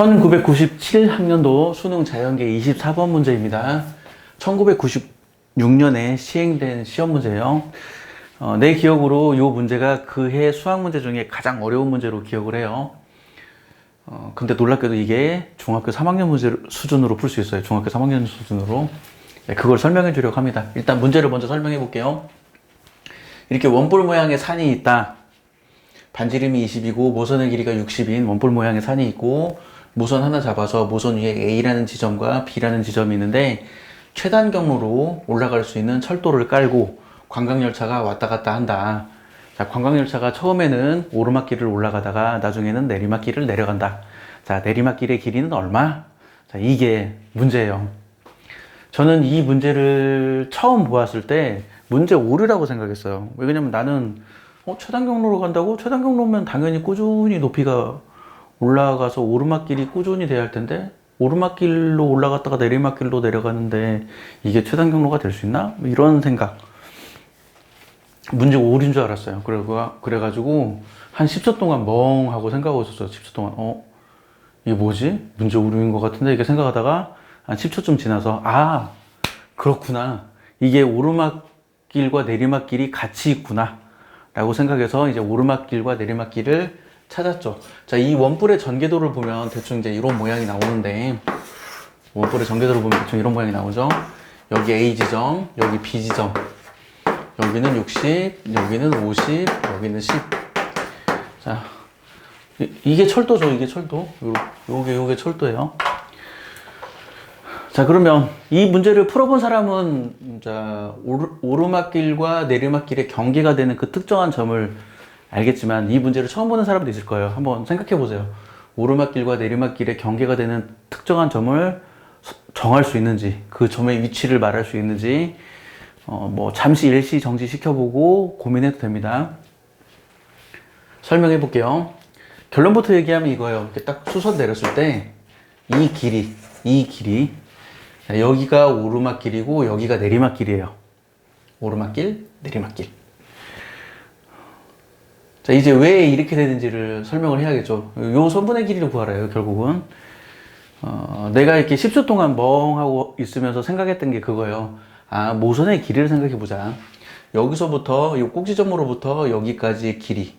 1997학년도 수능 자연계 24번 문제입니다. 1996년에 시행된 시험 문제예요. 어, 내 기억으로 이 문제가 그해 수학 문제 중에 가장 어려운 문제로 기억을 해요. 어, 근데 놀랍게도 이게 중학교 3학년 문제 수준으로 풀 수 있어요. 중학교 3학년 수준으로. 네, 그걸 설명해 주려고 합니다. 일단 문제를 먼저 설명해 볼게요. 이렇게 원볼 모양의 산이 있다. 반지름이 20이고 모선의 길이가 60인 원볼 모양의 산이 있고 모선 하나 잡아서 모선 위에 A라는 지점과 B라는 지점이 있는데 최단 경로로 올라갈 수 있는 철도를 깔고 관광열차가 왔다 갔다 한다. 자, 관광열차가 처음에는 오르막길을 올라가다가 나중에는 내리막길을 내려간다. 자, 내리막길의 길이는 얼마? 자, 이게 문제예요. 저는 이 문제를 처음 보았을 때 문제 오류라고 생각했어요. 왜냐면 나는 어, 최단 경로로 간다고? 최단 경로면 당연히 꾸준히 높이가 올라가서 오르막길이 꾸준히 돼야 할 텐데 오르막길로 올라갔다가 내리막길로 내려가는데 이게 최단 경로가 될 수 있나? 뭐 이런 생각. 문제 오류인 줄 알았어요. 그래가, 그래가지고 한 10초 동안 멍 하고 생각하고 있었어요. 10초 동안. 어? 이게 뭐지? 문제 오류인 것 같은데 이렇게 생각하다가 한 10초쯤 지나서 아 그렇구나. 이게 오르막길과 내리막길이 같이 있구나. 라고 생각해서 이제 오르막길과 내리막길을 찾았죠. 자, 이 원뿔의 전개도를 보면 대충 이제 이런 모양이 나오는데, 원뿔의 전개도를 보면 대충 이런 모양이 나오죠. 여기 A 지점, 여기 B 지점, 여기는 60, 여기는 50, 여기는 10. 자, 이- 이게 철도죠. 이게 철도. 요, 요게, 요게 철도예요. 자, 그러면 이 문제를 풀어본 사람은 자, 오르, 오르막길과 내리막길의 경계가 되는 그 특정한 점을 알겠지만 이 문제를 처음 보는 사람도 있을 거예요. 한번 생각해 보세요. 오르막길과 내리막길의 경계가 되는 특정한 점을 서- 정할 수 있는지, 그 점의 위치를 말할 수 있는지, 어, 뭐, 잠시 일시 정지 시켜보고 고민해도 됩니다. 설명해 볼게요. 결론부터 얘기하면 이거예요. 이렇게 딱 수선 내렸을 때, 이 길이, 이 길이, 자, 여기가 오르막길이고, 여기가 내리막길이에요. 오르막길, 내리막길. 자, 이제 왜 이렇게 되는지를 설명을 해야겠죠. 요 선분의 길이를 구하래요, 결국은. 어, 내가 이렇게 10초 동안 멍하고 있으면서 생각했던 게 그거예요. 아, 모선의 길이를 생각해보자. 여기서부터, 이 꼭지점으로부터 여기까지의 길이.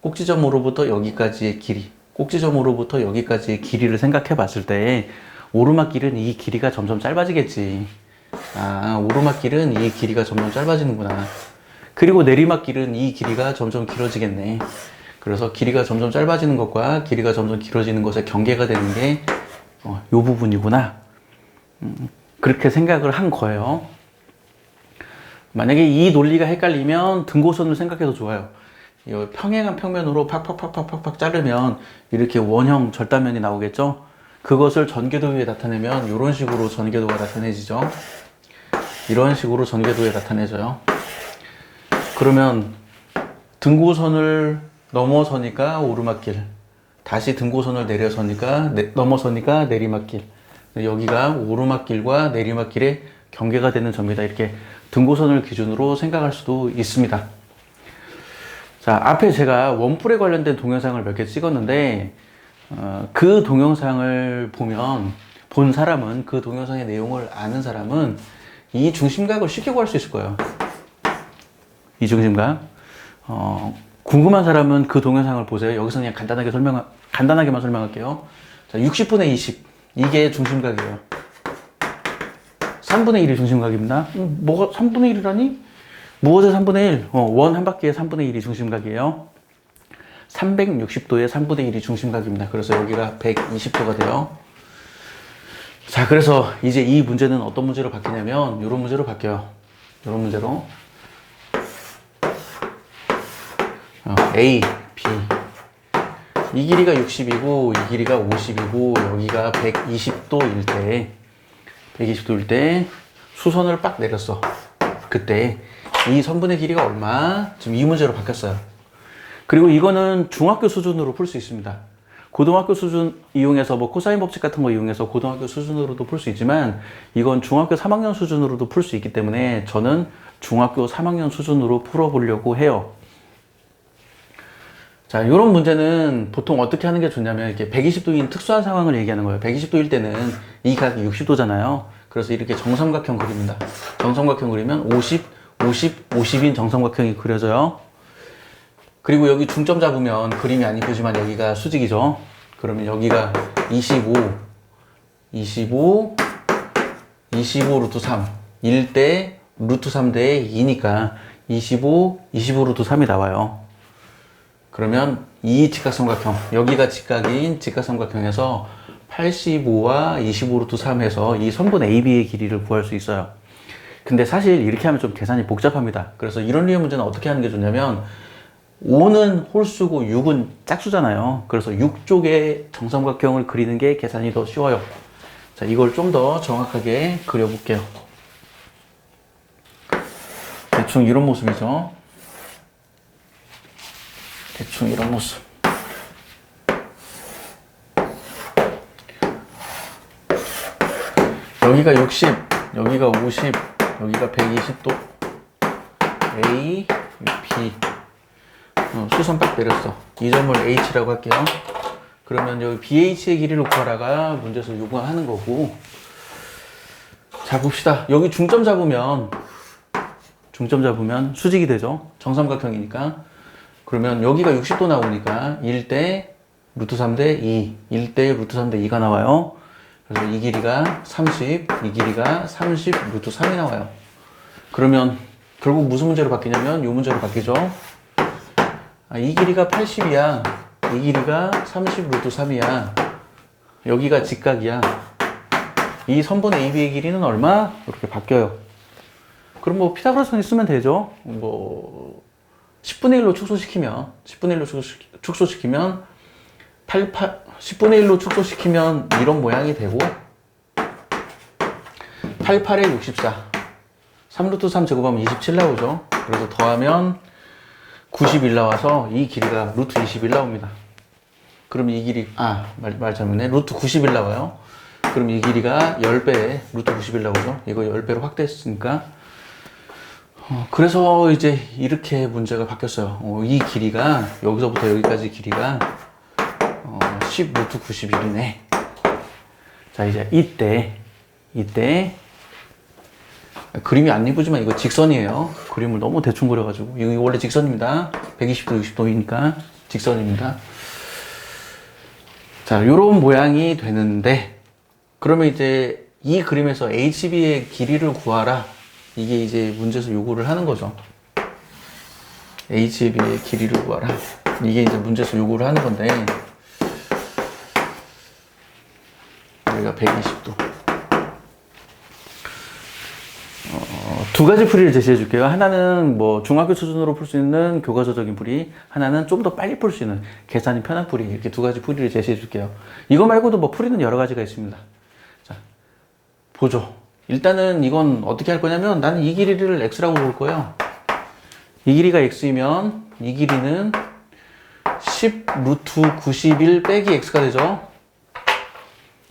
꼭지점으로부터 여기까지의 길이. 꼭지점으로부터 여기까지의 길이를 생각해 봤을 때, 오르막길은 이 길이가 점점 짧아지겠지. 아, 오르막길은 이 길이가 점점 짧아지는구나. 그리고 내리막길은 이 길이가 점점 길어지겠네. 그래서 길이가 점점 짧아지는 것과 길이가 점점 길어지는 것의 경계가 되는 게, 어, 요 부분이구나. 음, 그렇게 생각을 한 거예요. 만약에 이 논리가 헷갈리면 등고선을 생각해도 좋아요. 이 평행한 평면으로 팍팍팍팍팍팍 자르면 이렇게 원형 절단면이 나오겠죠? 그것을 전개도 위에 나타내면 이런 식으로 전개도가 나타내지죠. 이런 식으로 전개도에 나타내져요. 그러면 등고선을 넘어서니까 오르막길, 다시 등고선을 내려서니까 내- 넘어서니까 내리막길. 여기가 오르막길과 내리막길의 경계가 되는 점이다. 이렇게 등고선을 기준으로 생각할 수도 있습니다. 자, 앞에 제가 원뿔에 관련된 동영상을 몇 개 찍었는데, 어, 그 동영상을 보면, 본 사람은, 그 동영상의 내용을 아는 사람은 이 중심각을 쉽게 구할 수 있을 거예요. 이 중심각. 어, 궁금한 사람은 그 동영상을 보세요. 여기서 그냥 간단하게 설명, 간단하게만 설명할게요. 자, 60분의 20. 이게 중심각이에요. 3분의 1이 중심각입니다. 음, 뭐가 3분의 1이라니? 무엇의 3분의 1? 어, 원 한 바퀴의 3분의 1이 중심각이에요. 360도의 3분의 1이 중심각입니다. 그래서 여기가 120도가 돼요. 자, 그래서 이제 이 문제는 어떤 문제로 바뀌냐면, 이런 문제로 바뀌어요. 이런 문제로. 어, A, B. 이 길이가 60이고, 이 길이가 50이고, 여기가 120도일 때, 120도일 때, 수선을 빡 내렸어. 그때, 이 선분의 길이가 얼마? 지금 이 문제로 바뀌었어요. 그리고 이거는 중학교 수준으로 풀 수 있습니다. 고등학교 수준 이용해서 뭐 코사인 법칙 같은 거 이용해서 고등학교 수준으로도 풀 수 있지만 이건 중학교 3학년 수준으로도 풀 수 있기 때문에 저는 중학교 3학년 수준으로 풀어보려고 해요. 자, 이런 문제는 보통 어떻게 하는 게 좋냐면 이렇게 120도인 특수한 상황을 얘기하는 거예요. 120도일 때는 이 각이 60도잖아요. 그래서 이렇게 정삼각형 그립니다. 정삼각형 그리면 50, 50, 50인 정삼각형이 그려져요. 그리고 여기 중점 잡으면 그림이 안 이쁘지만 여기가 수직이죠. 그러면 여기가 25, 25, 25 루트 3. 1대 루트 3대 2니까 25, 25 루트 3이 나와요. 그러면 이 직각삼각형, 여기가 직각인 직각삼각형에서 85와 25 루트 3에서 이 선분 AB의 길이를 구할 수 있어요. 근데 사실 이렇게 하면 좀 계산이 복잡합니다. 그래서 이런 류의 문제는 어떻게 하는 게 좋냐면 5는 홀수고 6은 짝수잖아요. 그래서 6쪽의 정삼각형을 그리는 게 계산이 더 쉬워요. 자, 이걸 좀 더 정확하게 그려볼게요. 대충 이런 모습이죠. 대충 이런 모습. 여기가 60, 여기가 50, 여기가 120도. A, B. 어, 수선 딱 내렸어. 이 점을 H라고 할게요. 그러면 여기 BH의 길이를 구하라가 문제에서 요구하는 거고. 자, 봅시다. 여기 중점 잡으면, 중점 잡으면 수직이 되죠. 정삼각형이니까. 그러면 여기가 60도 나오니까 1대 루트 3대 2, 1대 루트 3대 2가 나와요. 그래서 이 길이가 30, 이 길이가 30 루트 3이 나와요. 그러면 결국 무슨 문제로 바뀌냐면 이 문제로 바뀌죠. 아, 이 길이가 80이야. 이 길이가 30 루트 3이야. 여기가 직각이야. 이 선분 AB의 길이는 얼마? 이렇게 바뀌어요. 그럼 뭐 피타고라스니 쓰면 되죠. 뭐 10분의 1로 축소시키면 10분의 1로 축소시키, 축소시키 면 88 10분의 1로 축소시키면 이런 모양이 되고 88에 64 3루트 3 제곱하면 27 나오죠. 그래서 더하면 91 나와서 이 길이가 루트 21 나옵니다. 그럼 이 길이 아말 말 잘못네 루트 91 나와요. 그럼 이 길이가 10배 루트 91 나오죠. 이거 10배로 확대했으니까 어, 그래서 이제 이렇게 문제가 바뀌었어요. 어, 이 길이가 여기서부터 여기까지 길이가 어, 10 루트 91이네. 자 이제 이때 이때 그림이 안 이쁘지만 이거 직선이에요. 그림을 너무 대충 그려가지고 이거 원래 직선입니다. 120도 60도이니까 직선입니다. 자 요런 모양이 되는데 그러면 이제 이 그림에서 HB의 길이를 구하라. 이게 이제 문제에서 요구를 하는 거죠. HB의 길이를 구하라. 이게 이제 문제에서 요구를 하는 건데, 여기가 120도. 어, 두 가지 풀이를 제시해 줄게요. 하나는 뭐 중학교 수준으로 풀 수 있는 교과서적인 풀이, 하나는 좀 더 빨리 풀 수 있는 계산이 편한 풀이. 이렇게 두 가지 풀이를 제시해 줄게요. 이거 말고도 뭐 풀이는 여러 가지가 있습니다. 자, 보죠. 일단은 이건 어떻게 할 거냐면 나는 이 길이를 x라고 볼 거예요. 이 길이가 x이면 이 길이는 10 루트 91 빼기 x가 되죠.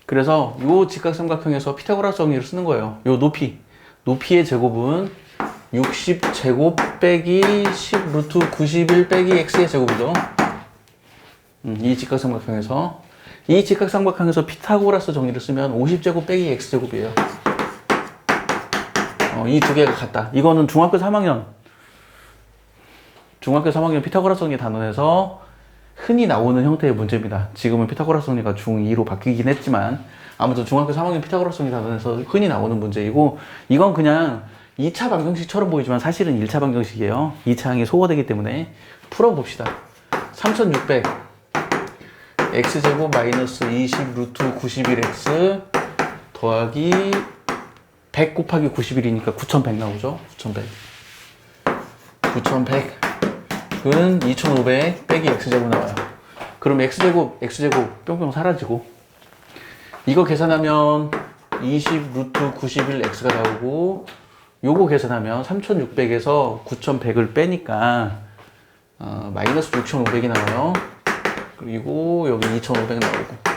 그래서 요 직각삼각형에서 피타고라스 정리를 쓰는 거예요. 요 높이. 높이의 제곱은 60 제곱 빼기 10 루트 91 빼기 x의 제곱이죠. 음, 이 직각삼각형에서 이 직각삼각형에서 피타고라스 정리를 쓰면 50제곱 빼기 x제곱이에요. 어, 이 두 개가 같다. 이거는 중학교 3학년, 중학교 3학년 피타고라스 정리 단원에서 흔히 나오는 형태의 문제입니다. 지금은 피타고라스 정리가 중2로 바뀌긴 했지만 아무튼 중학교 3학년 피타고라스 정리 단원에서 흔히 나오는 문제이고 이건 그냥 2차 방정식처럼 보이지만 사실은 1차 방정식이에요. 2차 항이 소거되기 때문에 풀어봅시다. 3600 x제곱 마이너스 20 루트 91x 더하기 100 곱하기 91이니까 9100 나오죠? 9100. 9100 은 2500 빼기 x제곱 나와요. 그럼 x제곱, x제곱 뿅뿅 사라지고 이거 계산하면 20 루트 91x가 나오고 요거 계산하면 3600에서 9100을 빼니까 어, 마이너스 6500이 나와요. 그리고 여기 2500 나오고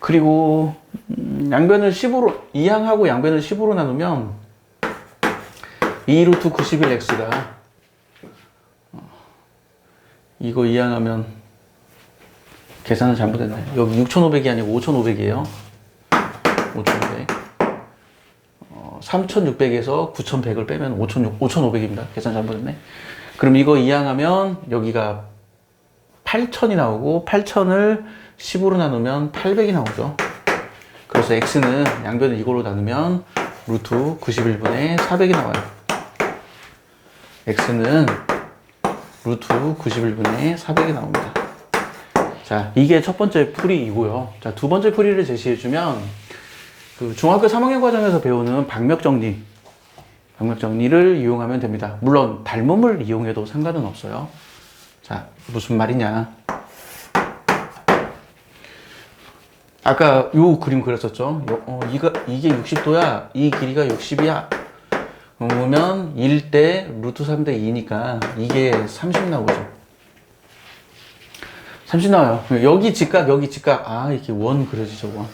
그리고 음, 양변을 10으로 이항하고 양변을 10으로 나누면 2 루트 91x가 이거 이항하면 계산을 잘못했네. 여기 6,500이 아니고 5,500이에요. 5,500. 어, 3,600에서 9,100을 빼면 5,600, 5,500입니다. 계산 잘못했네. 그럼 이거 이항하면 여기가 8,000이 나오고 8,000을 10으로 나누면 800이 나오죠. 그래서 x는 양변을 이걸로 나누면 루트 91분의 400이 나와요. x는 루트 91분의 400이 나옵니다. 자, 이게 첫 번째 풀이이고요. 자, 두 번째 풀이를 제시해주면 그 중학교 3학년 과정에서 배우는 방역 정리, 방역 정리를 이용하면 됩니다. 물론 닮음을 이용해도 상관은 없어요. 자, 무슨 말이냐? 아까 요 그림 그렸었죠? 요- 어, 이가, 이게 60도야. 이 길이가 60이야. 그러면 1대 루트 3대 2니까 이게 30 나오죠. 30 나와요. 여기 직각, 여기 직각. 아, 이렇게 원 그려지죠, 원.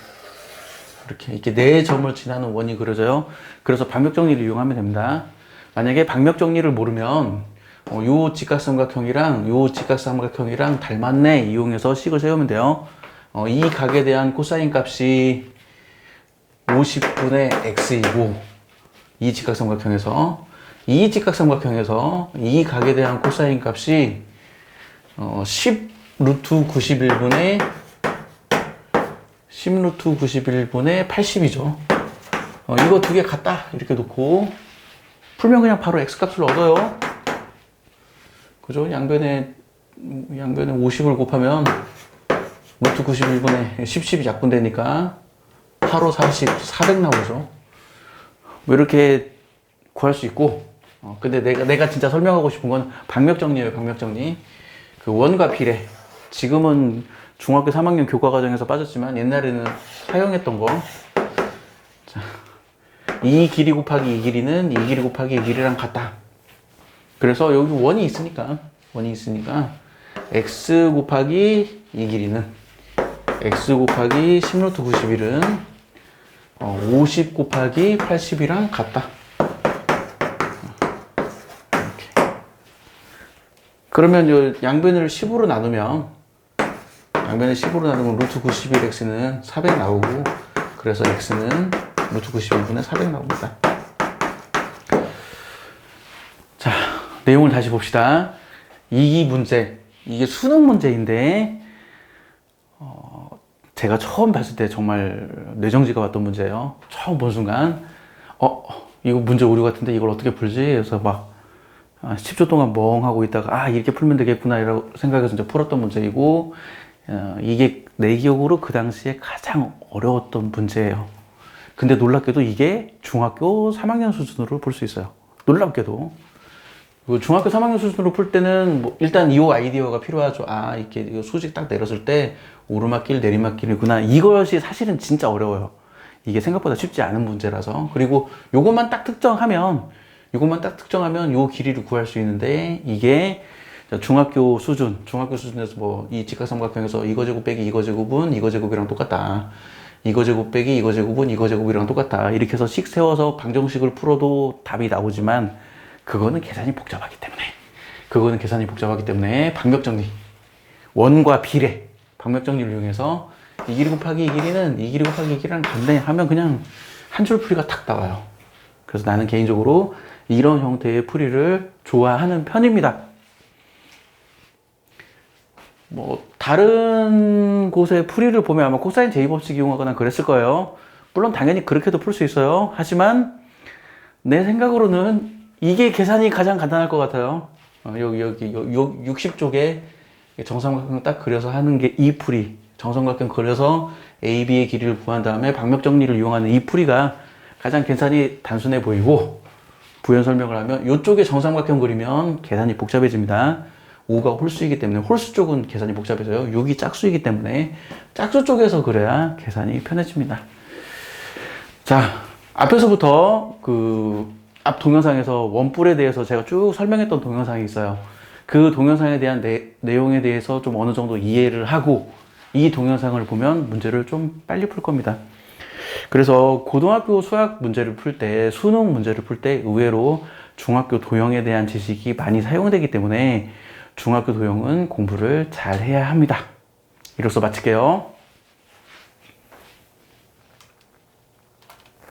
이렇게, 이렇게 네 점을 지나는 원이 그려져요. 그래서 방역 정리를 이용하면 됩니다. 만약에 방역 정리를 모르면, 어, 요 직각삼각형이랑 요 직각삼각형이랑 닮았네. 이용해서 식을 세우면 돼요. 어, 이 각에 대한 코사인 값이 50분의 x이고, 이 직각삼각형에서, 이 직각삼각형에서 이 각에 대한 코사인 값이 어, 10 루트 91분의 10 루트 91분의 80이죠. 어, 이거 두 개 같다 이렇게 놓고 풀면 그냥 바로 x 값을 얻어요. 그죠? 양변에 양변에 50을 곱하면 루트 91분의 10, 10이 약분되니까 8, 5, 40, 400 나오죠. 뭐 이렇게 구할 수 있고 어, 근데 내가 내가 진짜 설명하고 싶은 건 방역 정리예요. 방역 정리. 그 원과 비례. 지금은 중학교 3학년 교과 과정에서 빠졌지만 옛날에는 사용했던 거. 자, 이 길이 곱하기 이 길이는 이 길이 곱하기 이 길이랑 같다. 그래서 여기 원이 있으니까 원이 있으니까 x 곱하기 이 길이는 x 곱하기 10루트 91은 어, 50 곱하기 80이랑 같다. 그러면 요 양변을 10으로 나누면 양변을 10으로 나누면 루트 91x는 400 나오고 그래서 x는 루트 91분의 400 나옵니다. 자, 내용을 다시 봅시다. 이 문제, 이게 수능 문제인데 어, 제가 처음 봤을 때 정말 뇌정지가 왔던 문제예요. 처음 본 순간 어, 이거 문제 오류 같은데 이걸 어떻게 풀지? 그래서 막 아, 10초 동안 멍하고 있다가 아 이렇게 풀면 되겠구나 이라고 생각해서 이제 풀었던 문제이고 어, 이게 내 기억으로 그 당시에 가장 어려웠던 문제예요. 근데 놀랍게도 이게 중학교 3학년 수준으로 풀수 있어요. 놀랍게도 그 중학교 3학년 수준으로 풀 때는 뭐 일단 이 아이디어가 필요하죠. 아 이렇게 이거 수직 딱 내렸을 때 오르막길 내리막길이구나. 이것이 사실은 진짜 어려워요. 이게 생각보다 쉽지 않은 문제라서 그리고 요것만 딱 특정하면 이것만 딱 특정하면 요 길이를 구할 수 있는데 이게 중학교 수준, 중학교 수준에서 뭐 이 직각삼각형에서 이거 제곱 빼기 이거 제곱은 이거 제곱이랑 똑같다. 이거 제곱 빼기 이거 제곱은 이거 제곱이랑 똑같다. 이렇게 해서 식 세워서 방정식을 풀어도 답이 나오지만 그거는 계산이 복잡하기 때문에 그거는 계산이 복잡하기 때문에 방역 정리 원과 비례 방역 정리를 이용해서 이 길이 곱하기 이 길이는 이 길이 곱하기 이 길이랑 같네 하면 그냥 한 줄 풀이가 탁 나와요. 그래서 나는 개인적으로 이런 형태의 풀이를 좋아하는 편입니다. 뭐 다른 곳의 풀이를 보면 아마 코사인 제이법칙 이용하거나 그랬을 거예요. 물론 당연히 그렇게도 풀 수 있어요. 하지만 내 생각으로는 이게 계산이 가장 간단할 것 같아요. 어, 여기 여기 요, 요 60쪽에 정삼각형 딱 그려서 하는 게 이 풀이. 정삼각형 그려서 AB의 길이를 구한 다음에 방역 정리를 이용하는 이 풀이가 가장 계산이 단순해 보이고 부연 설명을 하면 이쪽에 정삼각형 그리면 계산이 복잡해집니다. 5가 홀수이기 때문에 홀수 쪽은 계산이 복잡해져요. 6이 짝수이기 때문에 짝수 쪽에서 그래야 계산이 편해집니다. 자, 앞에서부터 그 앞 동영상에서 원뿔에 대해서 제가 쭉 설명했던 동영상이 있어요. 그 동영상에 대한 내, 내용에 대해서 좀 어느 정도 이해를 하고 이 동영상을 보면 문제를 좀 빨리 풀 겁니다. 그래서 고등학교 수학 문제를 풀 때, 수능 문제를 풀 때 의외로 중학교 도형에 대한 지식이 많이 사용되기 때문에 중학교 도형은 공부를 잘 해야 합니다. 이로써 마칠게요.